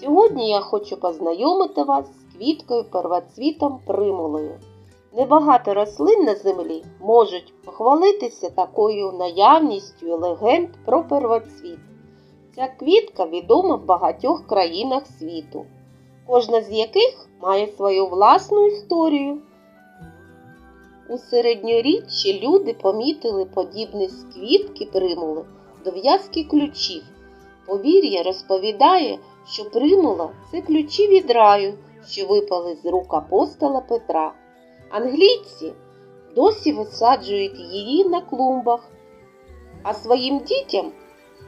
Сьогодні я хочу познайомити вас з квіткою первоцвітом примулою. Небагато рослин на землі можуть похвалитися такою наявністю легенд про первоцвіт. Ця квітка відома в багатьох країнах світу, кожна з яких має свою власну історію. У середньоріччі люди помітили подібність квітки примули до в'язки ключів. Повір'я розповідає, що примула це ключі від раю, що випали з рук апостола Петра. Англійці досі висаджують її на клумбах, а своїм дітям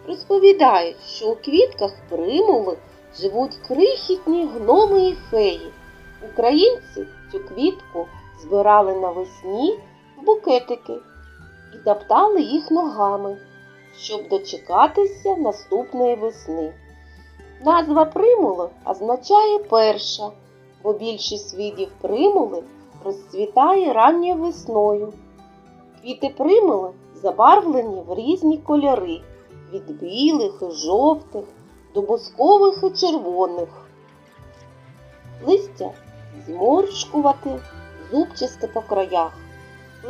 розповідають, що у квітках примули живуть крихітні гноми і феї. Українці цю квітку збирали навесні в букетики і топтали їх ногами, щоб дочекатися наступної весни. Назва примули означає перша, бо більшість видів примули розцвітає ранньою весною. Квіти примули забарвлені в різні кольори від білих і жовтих до бускових і червоних. Листя зморшкувати, зубчасте по краях.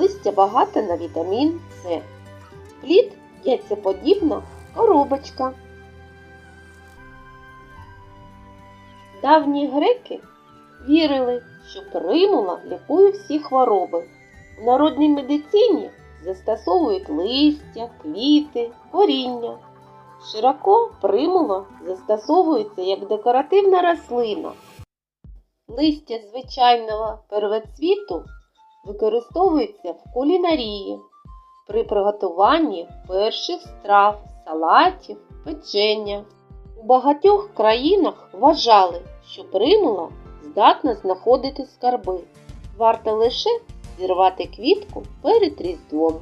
Листя багате на вітамін С. Плід яйцеподібна коробочка. Давні греки вірили, що примула лікує всі хвороби. У народній медицині застосовують листя, квіти, коріння. Широко примула застосовується як декоративна рослина. Листя звичайного первоцвіту використовується в кулінарії при приготуванні перших страв, салатів, печення. У багатьох країнах вважали, що примула здатна знаходити скарби. Варто лише зірвати квітку перед різдвом.